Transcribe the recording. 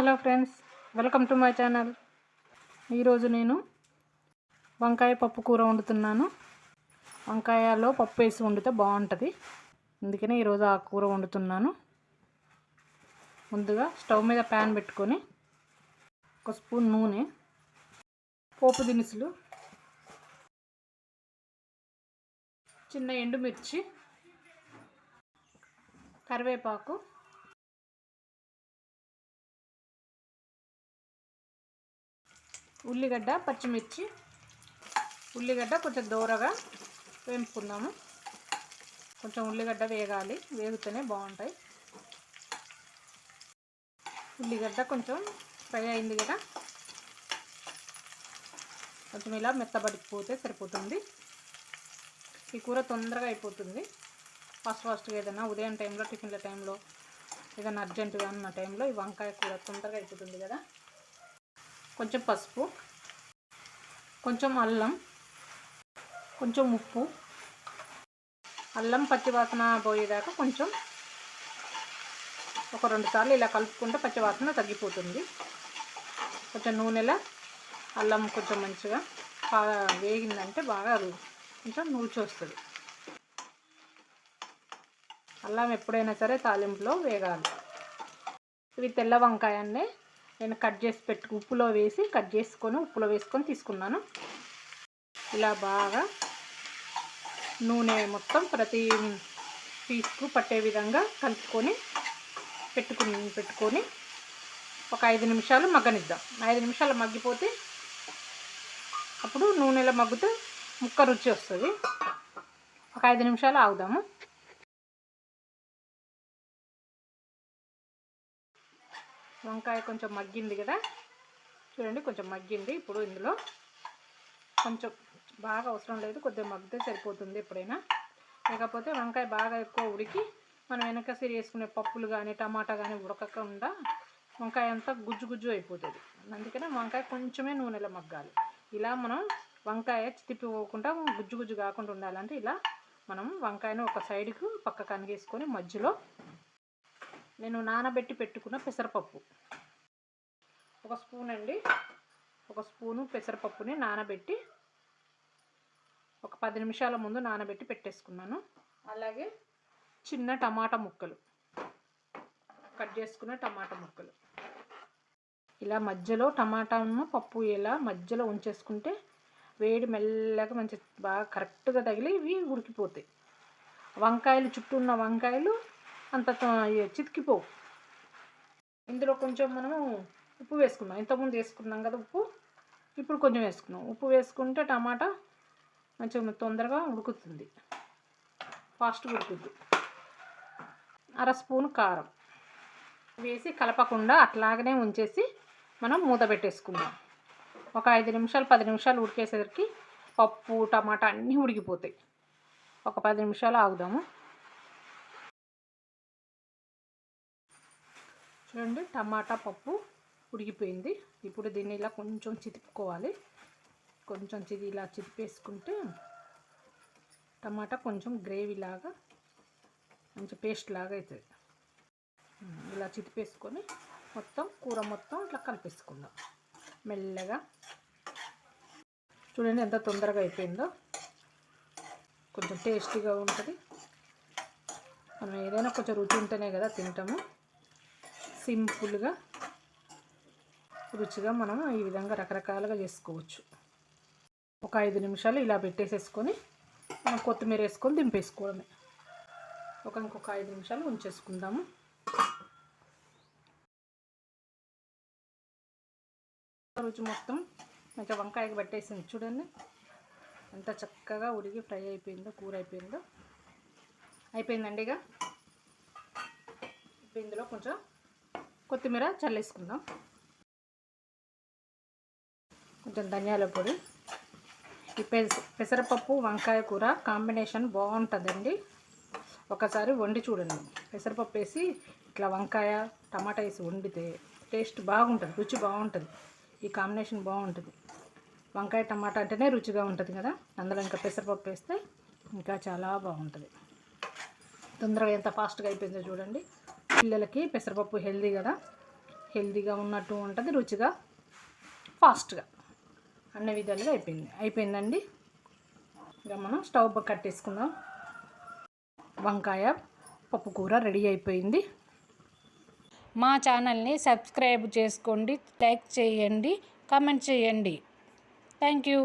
Hello friends welcome to my channel. ఈరోజు నేను వంకాయ పప్పు కూర వండుతున్నాను. వంకాయలో పప్పు వేసి వండితే బాగుంటుంది. అందుకనే ఈరోజు ఆ కూర వండుతున్నాను. ముందుగా స్టవ్ మీద ప్యాన్ పెట్టుకొని ఒక స్పూన్ నూనె పోపు దినుసులు చిన్న ఎండుమిర్చి కరివేపాకు ఉల్లిగడ్డ పచ్చిమిర్చి ఉల్లిగడ్డ కొంచెం దూరగా వేపుకుందాము. కొంచెం ఉల్లిగడ్డ వేగాలి వేగితేనే బాగుంటాయి. ఉల్లిగడ్డ కొంచెం ఫ్రై అయింది కదా. కొంచెం ఇలా మెత్తబడిపోతే సరిపోతుంది. ఈ కూర తొందరగా అయిపోతుంది. ఫాస్ట్ ఫాస్ట్గా ఏదైనా ఉదయం టైంలో టిఫిన్ల టైంలో ఏదైనా అర్జెంటుగా ఉన్న టైంలో ఈ వంకాయ కూర తొందరగా అయిపోతుంది కదా. కొంచెం పసుపు కొంచెం అల్లం కొంచెం ఉప్పు. అల్లం పచ్చివాసన పోయేదాకా కొంచెం ఒక రెండు సార్లు ఇలా కలుపుకుంటే పచ్చివాసన తగ్గిపోతుంది. కొంచెం నూనెలో అల్లం కొంచెం మంచిగా బాగా వేగిందంటే బాగా అది కొంచెం నూచి వస్తుంది అల్లం ఎప్పుడైనా సరే తాలింపులో వేగాలి. ఇవి తెల్ల వంకాయనే నేను కట్ చేసి పెట్టు ఉప్పులో వేసి కట్ చేసుకొని ఉప్పులో వేసుకొని తీసుకున్నాను. ఇలా బాగా నూనె మొత్తం ప్రతి పీస్కు పట్టే విధంగా కలుపుకొని పెట్టుకుని పెట్టుకొని ఒక ఐదు నిమిషాలు మగ్గనిద్దాం. ఐదు నిమిషాలు మగ్గిపోతే అప్పుడు నూనెలో మగ్గితే ముక్క రుచి వస్తుంది. ఒక ఐదు నిమిషాలు ఆగుదాము. వంకాయ కొంచెం మగ్గింది కదా? చూడండి కొంచెం మగ్గింది. ఇప్పుడు ఇందులో కొంచెం బాగా అవసరం లేదు కొద్దిగా మగ్గితే సరిపోతుంది ఎప్పుడైనా. లేకపోతే వంకాయ బాగా ఎక్కువ ఉడికి మనం వెనక సిరి వేసుకునే పప్పులు కానీ టమాటా కానీ ఉడకకుండా వంకాయ అంతా గుజ్జు గుజ్జు అయిపోతుంది. అందుకనే వంకాయ కొంచెమే నూనెలో మగ్గాలి. ఇలా మనం వంకాయ తిప్పిపోకుండా గుజ్జు గుజ్జు కాకుండా ఉండాలంటే ఇలా మనం వంకాయను ఒక సైడ్కు పక్క కనిగేసుకొని మధ్యలో నేను నానబెట్టి పెట్టుకున్న పెసరపప్పు. ఒక స్పూన్ అండి. ఒక స్పూను పెసరపప్పుని నానబెట్టి ఒక పది నిమిషాల ముందు నానబెట్టి పెట్టేసుకున్నాను. అలాగే చిన్న టమాటా ముక్కలు. కట్ చేసుకున్న టమాటా ముక్కలు. ఇలా మధ్యలో టమాటాను పప్పు ఇలా మధ్యలో ఉంచేసుకుంటే వేడి మెల్లగా మంచి బాగా కరెక్ట్గా తగిలి ఇవి ఉడికిపోతాయి. వంకాయలు చుట్టూ ఉన్న వంకాయలు అంత చితికిపోవు ఇందులో కొంచెం మనము ఉప్పు వేసుకున్నాం ఇంతకుముందు వేసుకున్నాం కదా ఉప్పు? ఇప్పుడు కొంచెం వేసుకున్నాం ఉప్పు వేసుకుంటే టమాటా కొంచెం తొందరగా ఉడుకుతుంది. ఫాస్ట్గా ఉడుకుతుంది అర స్పూన్ కారం వేసి కలపకుండా అట్లాగనే ఉంచేసి మనం మూత పెట్టేసుకుందాం. ఒక ఐదు నిమిషాలు పది నిమిషాలు ఉడికేసరికి పప్పు టమాటా అన్నీ ఉడికిపోతాయి. ఒక పది నిమిషాలు ఆగుదాము. చూడండి టమాటా పప్పు ఉడికిపోయింది. ఇప్పుడు దీన్ని ఇలా కొంచెం చితిపుకోవాలి కొంచెం చిది ఇలా చితిపేసుకుంటే టమాటా కొంచెం గ్రేవీ లాగా మంచి పేస్ట్ లాగా అవుతుంది ఇలా చితిపేసుకొని మొత్తం కూర మొత్తం ఇట్లా కలిపేసుకుందాం. మెల్లగా. చూడండి ఎంత తొందరగా అయిపోయిందో. కొంచెం టేస్టీగా ఉంటుంది. మనం ఏదైనా కొంచెం రుచి ఉంటేనే కదా తింటాము. సింపుల్గా రుచిగా మనం ఈ విధంగా రకరకాలుగా చేసుకోవచ్చు. ఒక ఐదు నిమిషాలు ఇలా పెట్టేసేసుకొని మనం కొత్తిమీర వేసుకొని దింపేసుకోవడమే. ఒక ఇంకొక ఐదు నిమిషాలు ఉంచేసుకుందాము. రుచి మొత్తం మంచిగా వంకాయకి పట్టేసింది చూడండి. ఎంత చక్కగా ఉడికి ఫ్రై అయిపోయిందో కూర అయిపోయిందో. అయిపోయిందండి ఇక? ఇందులో కొంచెం కొత్తిమీర చల్లేసుకుందాం. కొంచెం ధనియాల పొడి ఈ పెసరపప్పు వంకాయ కూర కాంబినేషన్ బాగుంటుందండి. ఒకసారి వండి చూడండి. పెసరపప్పు వేసి ఇట్లా వంకాయ టమాటా వేసి వండితే టేస్ట్ బాగుంటుంది రుచి బాగుంటుంది. ఈ కాంబినేషన్ బాగుంటుంది. వంకాయ టమాటా అంటేనే రుచిగా ఉంటుంది కదా? అందులో ఇంకా పెసరపప్పు వేస్తే ఇంకా చాలా బాగుంటుంది. తొందరగా ఎంత ఫాస్ట్గా అయిపోయిందో చూడండి. పిల్లలకి పెసరపప్పు హెల్దీ కదా. హెల్దీగా ఉన్నట్టు ఉంటుంది రుచిగా ఫాస్ట్గా. అన్ని విధాలుగా అయిపోయింది. అయిపోయిందండి. ఇక మనం స్టవ్ కట్టేసుకుందాం. వంకాయ పప్పు కూర రెడీ అయిపోయింది. మా ఛానల్ని సబ్స్క్రైబ్ చేసుకోండి లైక్ చేయండి కామెంట్ చేయండి. Thank you.